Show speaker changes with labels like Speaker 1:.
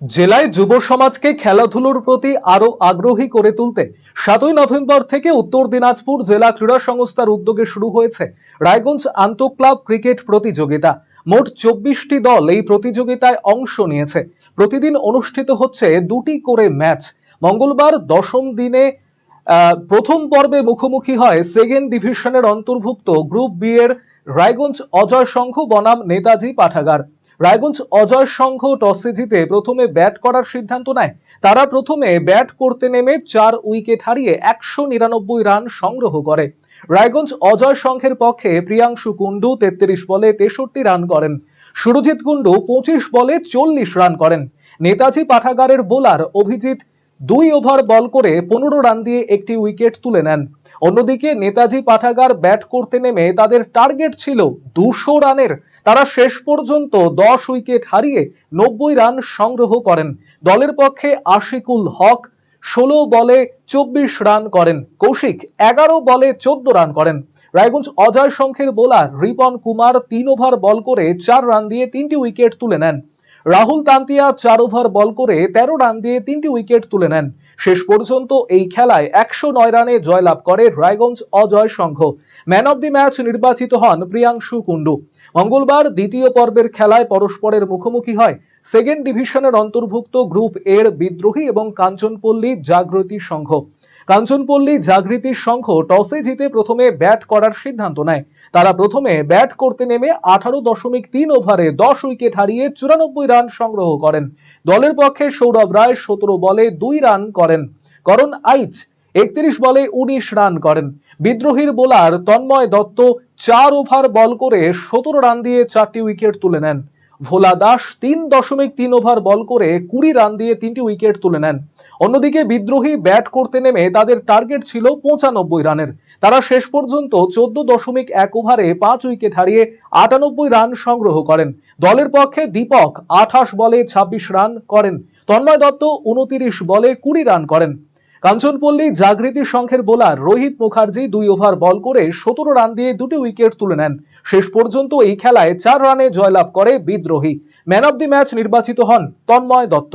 Speaker 1: জেলায় যুব সমাজকে খেলাধুলোর প্রতি আরও আগ্রহী করে তুলতে সাতই নভেম্বর থেকে উত্তর দিনাজপুর জেলা ক্রীড়া সংস্থার উদ্যোগে শুরু হয়েছে রায়গঞ্জ আন্তঃক্লাব ক্রিকেট প্রতিযোগিতা। মোট চব্বিশটি দল এই প্রতিযোগিতায় অংশ নিয়েছে। প্রতিদিন অনুষ্ঠিত হচ্ছে দুটি করে ম্যাচ। মঙ্গলবার দশম দিনে প্রথম পর্বে মুখোমুখি হয় সেকেন্ড ডিভিশনের অন্তর্ভুক্ত গ্রুপ বি এর রায়গঞ্জ অজয় সংঘ বনাম নেতাজি পাঠাগার। রায়গঞ্জ অজয় সংঘ টসে জিতে প্রথমে ব্যাট করার সিদ্ধান্ত নেয়। তারা প্রথমে ব্যাট করতে নেমে চার উইকেট হারিয়ে একশো নিরানব্বই রান সংগ্রহ করে। রায়গঞ্জ অজয় সংঘের পক্ষে প্রিয়াংশু কুণ্ডু তেত্রিশ বলে তেষট্টি রান করেন। সুরজিৎ কুণ্ডু পঁচিশ বলে চল্লিশ রান করেন। নেতাজি পাঠাগারের বোলার অভিজিৎ দুই ওভার বল করে পনেরো রান দিয়ে একটি উইকেট তুলে নেন। অন্যদিকে নেতাজি পাঠাগার ব্যাট করতে নেমে তাদের টার্গেট ছিল দুশো রানের। তারা শেষ পর্যন্ত দশ উইকেট হারিয়ে নব্বই রান সংগ্রহ করেন। দলের পক্ষে আশিকুল হক ষোলো বলে চব্বিশ রান করেন। কৌশিক এগারো বলে চোদ্দ রান করেন। রায়গঞ্জ অজয় সংখ্যের বোলার রিপন কুমার তিন ওভার বল করে চার রান দিয়ে তিনটি উইকেট তুলে নেন। রাহুল তান্তিয়া চার ওভার বল করে তেরো রান দিয়ে তিনটি উইকেট তুলে নেন। শেষ পর্যন্ত এই খেলায় একশো নয় রানে জয়লাভ করে Raiganj Ajay Sangha. Man of the match নির্বাচিত হন প্রিয়াংশু কুন্ডু মঙ্গলবার দ্বিতীয় পর্বের খেলায় পরস্পরের মুখোমুখি হয় সেকেন্ড ডিভিশনের অন্তর্ভুক্ত গ্রুপ এর বিদ্রোহী এবং কাঞ্চনপল্লী জাগৃতি সংঘ। কাঞ্চনপল্লী জাগৃতি সংঘ টসে জিতে প্রথমে ব্যাট করার সিদ্ধান্ত নেয়। তারা প্রথমে ব্যাট করতে নেমে আঠারো দশমিক তিন ওভারে দশ উইকেট হারিয়ে চুরানব্বই রান সংগ্রহ করেন। দলের পক্ষে সৌরভ রায় সতেরো বলে দুই রান করেন। করণ আইচ একত্রিশ বলে উনিশ রান করেন। বিদ্রোহীর বোলার তন্ময় দত্ত চার ওভার বল করে সতেরো রান দিয়ে চারটি উইকেট তুলে নেন। ভোলা দাস তিন দশমিক তিন ওভার বল করে কুড়ি রান দিয়ে তিনটি উইকেট তুলে নেন। অন্যদিকে বিদ্রোহী ব্যাট করতে নেমে তাদের টার্গেট ছিল পঁচানব্বই রানের। তারা শেষ পর্যন্ত চোদ্দ দশমিক এক ওভারে পাঁচ উইকেট হারিয়ে আটানব্বই রান সংগ্রহ করেন। দলের পক্ষে দীপক আঠাশ বলে ছাব্বিশ রান করেন। তন্ময় দত্ত উনতিরিশ বলে কুড়ি রান করেন। কাঞ্চনপল্লী জাগৃতি সংঘের বোলার রোহিত মুখার্জি দুই ওভার বল করে সতেরো রান দিয়ে দুটি উইকেট তুলে নেন। শেষ পর্যন্ত এই খেলায় চার রানে জয়লাভ করে বিদ্রোহী। ম্যান অব দি ম্যাচ নির্বাচিত হন তন্ময় দত্ত।